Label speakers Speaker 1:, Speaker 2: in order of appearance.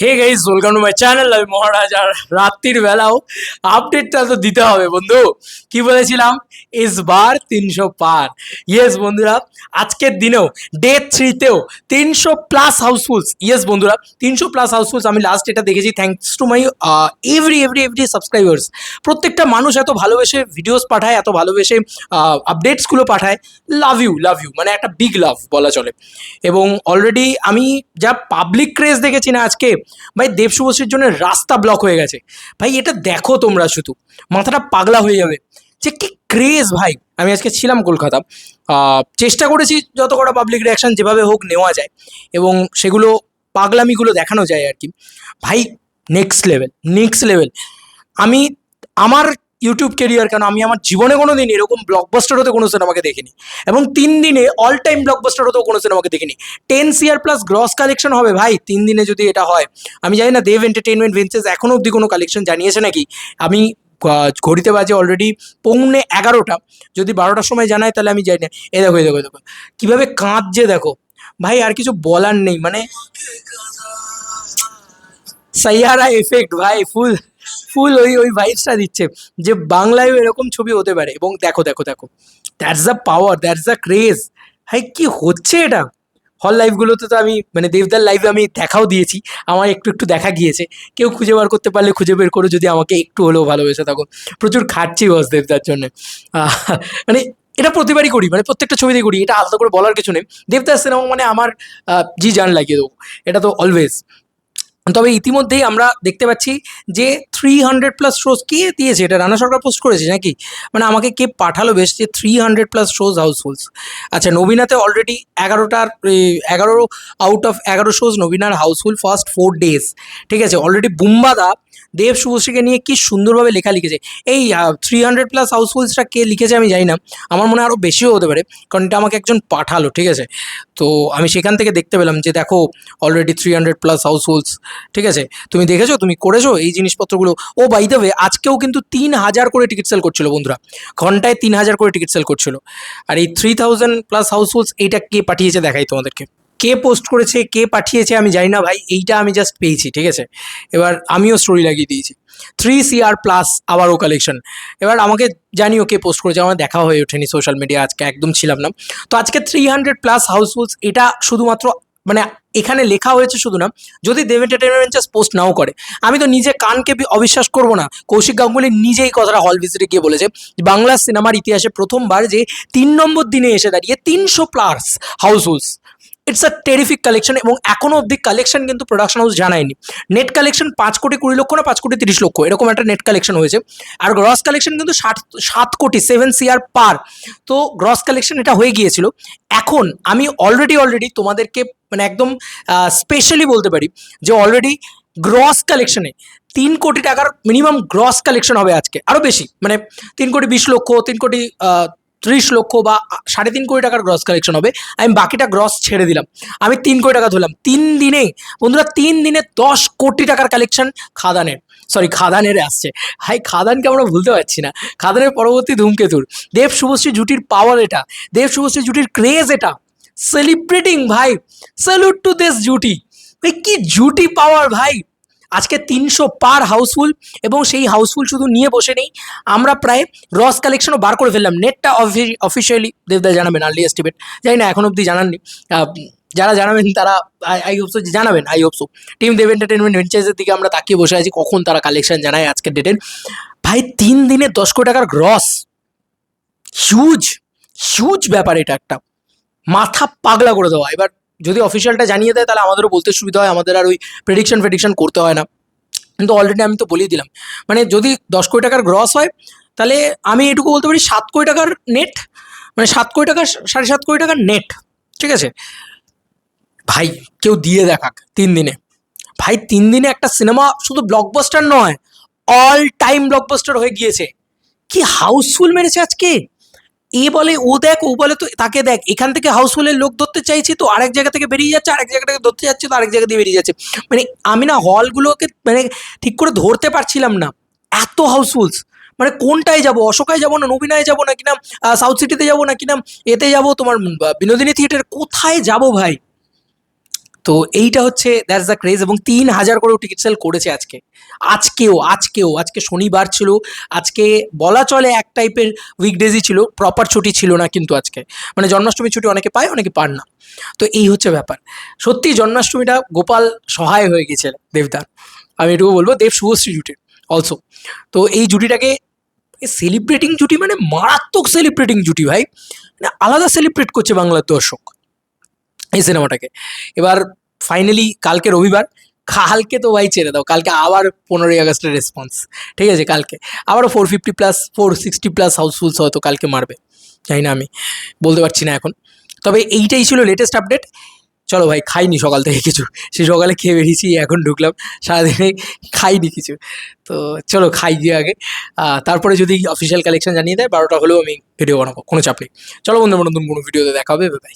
Speaker 1: Hey guys welcome to my channel আমি মহারাজ আর রাত্রির বেলাও আপডেটটা তো দিতে হবে, বন্ধু। কি বলেছিলাম? ইস বার তিনশো পার। ইয়েস বন্ধুরা, আজকের দিনেও ডে থ্রিতেও তিনশো প্লাস হাউসফুলস ইয়েস বন্ধুরা, তিনশো প্লাস হাউসফুলস আমি লাস্ট এটা দেখেছি। Thanks to my every every every subscribers প্রত্যেকটা মানুষ এত ভালোবেসে ভিডিওস পাঠায়, এত ভালোবেসে আপডেটসগুলো পাঠায়। লাভ ইউ লাভ ইউ মানে একটা বিগ লাভ বলা চলে। এবং অলরেডি আমি যা পাবলিক ক্রেজ দেখেছি না আজকে ভাই দেবশুভশ্রীর জন্য রাস্তা ব্লক হয়ে গেছে। ভাই, এটা দেখো তোমরা শুধু। মাথাটা পাগলা হয়ে যাবে। যে কি ক্রেজ ভাই। আমি আজকে ছিলাম কলকাতা। চেষ্টা করেছি যত কটা পাবলিক রিয়াকশান যেভাবে হোক নেওয়া যায় এবং সেগুলো পাগলামিগুলো দেখানো যায় আর কি। ভাই নেক্সট লেভেল নেক্সট লেভেল আমি, আমার ইউটিউব কেরিয়ার কেন? আমি আমার জীবনে কোনো দিন এরকম ব্লকবাস্টার হতে কোনো সিনেমাকে দেখিনি। এবং তিন দিনে অল টাইম ব্লকবাস্টার হতেও কোনো সিনেমাকে দেখিনি। Ten CR plus gross collection হবে ভাই। তিন দিনে যদি এটা হয়, আমি জানি না দেব এন্টারটেনমেন্ট ভেঞ্চার্স এখনও অবধি কোনো কালেকশন জানিয়েছে নাকি? আমি ঘড়িতে বাজে অলরেডি পৌনে এগারোটা। যদি বারোটার সময় জানায়, তাহলে আমি জানি না। এ দেখো এ দেখো দেখো। কীভাবে কাঁদছে দেখো। ভাই, আর কিছু বলার নেই মানে সাইয়ারা এফেক্ট ভাই ফুল ফুল ওই ওই ভাইবসটা দিচ্ছে। যে বাংলায়ও এরকম ছবি হতে পারে। এবং দেখো দেখো দেখো that's the power that's the craze ভাই, কি হচ্ছে এটা? হল লাইভগুলোতে তো আমি মানে দেবদার লাইভে আমি দেখাও দিয়েছি। আমার একটু একটু দেখা গিয়েছে। কেউ খুঁজে বার করতে পারলে খুঁজে বের করো, যদি আমাকে একটু হলেও ভালোবেসে থাকো। প্রচুর খাচ্ছি বস দেবদার জন্য। মানে এটা প্রতিবারই করি মানে প্রত্যেকটা ছবিতেই করি। এটা আলাদা করে বলার কিছু নেই। দেবদার সিনেমা মানে আমার জি জান লাগিয়ে দেবো। এটা তো অলওয়েজ তবে ইতিমধ্যেই আমরা দেখতে পাচ্ছি যে থ্রি হান্ড্রেড প্লাস শোজ কে দিয়েছে? এটা রানা সরকার পোস্ট করেছে নাকি? মানে আমাকে কে পাঠালো বেশ যে three hundred plus shows housefulls আচ্ছা নবীনাতে অলরেডি এগারোটার এগারো আউট অফ এগারো শোজ নবীনার হাউসফুল ফার্স্ট ফোর ডেজ ঠিক আছে অলরেডি বুম্বাদা, দেব শুভশ্রীকে নিয়ে কি সুন্দরভাবে লেখা লিখেছে। এই থ্রি হান্ড্রেড প্লাস হাউসফুলসটা কে লিখেছে আমি জানি না। আমার মনে হয় আরও বেশিও হতে পারে, কারণ এটা আমাকে একজন পাঠালো, ঠিক আছে? তো আমি সেখান থেকে দেখতে পেলাম যে দেখো already three hundred plus housefulls ঠিক আছে? তুমি দেখেছ? তুমি করেছ? এই জিনিসপত্রগুলো ও বাই ওয়ে আজকেও কিন্তু তিন হাজার করে টিকিট সেল করছিল বন্ধুরা। ঘন্টায় তিন হাজার করে টিকিট সেল করছিল। আর এই থ্রি থাউজেন্ড প্লাস হাউসফুলস এইটা কে পাঠিয়েছে দেখাই তোমাদেরকে। কে পোস্ট করেছে, কে পাঠিয়েছে, আমি জানি না ভাই, এইটা আমি জাস্ট পেয়েছি, ঠিক আছে? এবার আমিও স্টোরি লাগিয়ে দিয়েছি। থ্রি সিআর প্লাস আবারও কালেকশন এবার আমাকে জানিও কে পোস্ট করেছে, আমার দেখা হয়ে ওঠেনি সোশ্যাল মিডিয়া আজকে একদম ছিলাম না। তো আজকে থ্রি হান্ড্রেড প্লাস হাউসফুলস এটা শুধুমাত্র মানে এখানে লেখা হয়েছে শুধু না, যদি দেব এন্টারটেনমেন্ট জাস্ট পোস্ট নাও করে, আমি তো নিজে কানকে অবিশ্বাস করব না। কৌশিক গাঙ্গুলি নিজেই কথাটা হল ভিজিটে গিয়ে বলেছে, বাংলা সিনেমার ইতিহাসে প্রথমবার যে তিন নম্বর দিনে এসে দাঁড়িয়ে তিনশো plus housefulls it's a terrific collection এবং এখনও অবধি কালেকশন কিন্তু প্রোডাকশন হাউস জানায়নি। নেট কালেকশন পাঁচ কোটি কুড়ি লক্ষ না, পাঁচ কোটি তিরিশ লক্ষ, এরকম একটা নেট কালেকশন হয়েছে। আর গ্রস কালেকশন কিন্তু ষাট সাত কোটি সেভেন সিআর পার তো গ্রস কালেকশন এটা হয়ে গিয়েছিল। এখন আমি অলরেডি অলরেডি তোমাদেরকে মানে একদম স্পেশালি বলতে পারি যে অলরেডি গ্রস কালেকশনে তিন কোটি টাকার মিনিমাম গ্রস কালেকশন হবে আজকে। আরও বেশি মানে তিন কোটি বিশ লক্ষ, তিন কোটি ত্রিশ লক্ষ বা সাড়ে তিন কোটি টাকার গ্রস কালেকশন হবে। আমি বাকিটা গ্রস ছেড়ে দিলাম। আমি তিন কোটি টাকা ধরলাম। তিন দিনে, বন্ধুরা, তিন দিনে দশ কোটি টাকার কালেকশন খাদানের সরি খাদানের আসছে। হাই খাদানকে আমরা ভুলতে পারছি না। খাদানের পরবর্তী ধূমকেতুর। দেব শুভশ্রী জুটির পাওয়ার এটা। দেব শুভশ্রী জুটির ক্রেজ এটা। সেলিব্রেটিং ভাই। স্যালুট টু দিস জুটি। কি জুটি পাওয়ার ভাই। আজকে তিনশো পার হাউসফুল এবং সেই হাউসফুল শুধু নিয়ে বসে নেই, আমরা প্রায় গ্রস কালেকশনও বার করে ফেললাম। নেটটা অফিসিয়ালি দেবদা জানাবেন আর্লি এস্টিমেট জানি না, এখন অবধি জানাননি। যারা জানাবেন তারা আই হোপসো জানাবেন I hope so team Dev entertainment ভেঞ্চার্সের দিকে আমরা তাকিয়ে বসে আছি, কখন তারা কালেকশন জানায় আজকের ডেটের ভাই, তিন দিনে দশ কোটি টাকার গ্রস হিউজ হিউজ ব্যাপার এটা একটা। মাথা পাগলা করে দেওয়া। এবার যদি অফিসিয়ালটা জানিয়ে দেয়, তাহলে আমাদেরও বলতে সুবিধা হয়, আমাদের আর ওই প্রেডিকশন ফেডিকশন করতে হয় না। কিন্তু অলরেডি আমি তো বলেই দিলাম। মানে যদি দশ কোটি টাকার গ্রস হয়, তাহলে আমি এটুকু বলতে পারি সাত কোটি টাকার নেট মানে সাত কোটি টাকা সাড়ে সাত কোটি টাকার নেট ঠিক আছে? ভাই, কেউ দিয়ে দেখাক তিন দিনে। ভাই, তিন দিনে একটা সিনেমা শুধু ব্লকবাস্টার নয় অল টাইম ব্লকবাস্টার হয়ে গিয়েছে। কি হাউসফুল মেরেছে আজকে? এ বলে, ও দেখ, ও বলে তো তাকে দেখ, এখান থেকে হাউসফুলের লোক ধরতে চাইছি, তো আরেক জায়গা থেকে বেরিয়ে যাচ্ছে, আরেক জায়গা থেকে ধরতে যাচ্ছে, তো আরেক জায়গা দিয়ে বেরিয়ে যাচ্ছে। মানে আমি না হলগুলোকে মানে ঠিক করে ধরতে পারছিলাম না। এত হাউসফুলস মানে কোনটায় যাব? অশোকায় যাব না নবীনায় যাব না কিনা সাউথ সিটিতে যাব না কিনা, এতে যাব তোমার বিনোদিনী থিয়েটার কোথায় যাব ভাই? তো এইটা হচ্ছে দ্যাটস দ্য ক্রেজ এবং তিন হাজার করেও টিকিট সেল করেছে আজকে। আজকেও আজকেও, আজকে শনিবার ছিল, আজকে বলা চলে এক টাইপের উইকডেজই ছিল প্রপার ছুটি ছিল না কিন্তু আজকে। মানে জন্মাষ্টমীর ছুটি অনেকে পায়, অনেকে পান না। তো এই হচ্ছে ব্যাপার। সত্যি জন্মাষ্টমীটা গোপাল সহায় হয়ে গেছে, দেবদার। আমি এটুকু বলব, দেব শুভশ্রী জুটি অলসো তো এই জুটিটাকে সেলিব্রেটিং জুটি মানে মারাত্মক সেলিব্রেটিং জুটি ভাই। মানে আলাদা সেলিব্রেট করছে বাংলার দর্শক। এই সিনেমাটাকে। এবার ফাইনালি কালকে রবিবার, কালকে তো ভাই ছেড়ে দাও, কালকে আবার পনেরোই আগস্টের রেসপন্স ঠিক আছে কালকে। আবারও four fifty plus four sixty plus housefulls হয়তো কালকে মারবে, জানি না আমি, বলতে পারছি না এখন। তবে এইটাই ছিল লেটেস্ট আপডেট চলো ভাই, খাইনি সকাল থেকে কিছু সে সকালে খেয়ে বেরিয়েছি, এখন ঢুকলাম, সারাদিনে খাইনি কিছু। তো চলো খাই গিয়ে আগে। তারপরে যদি অফিসিয়াল কালেকশন জানিয়ে দেয়, বারোটা হলেও আমি ভিডিও বানাবো, কোনো চাপ নেই। চলো বন্ধু নতুন কোনো ভিডিওতে দেখা হবে বাই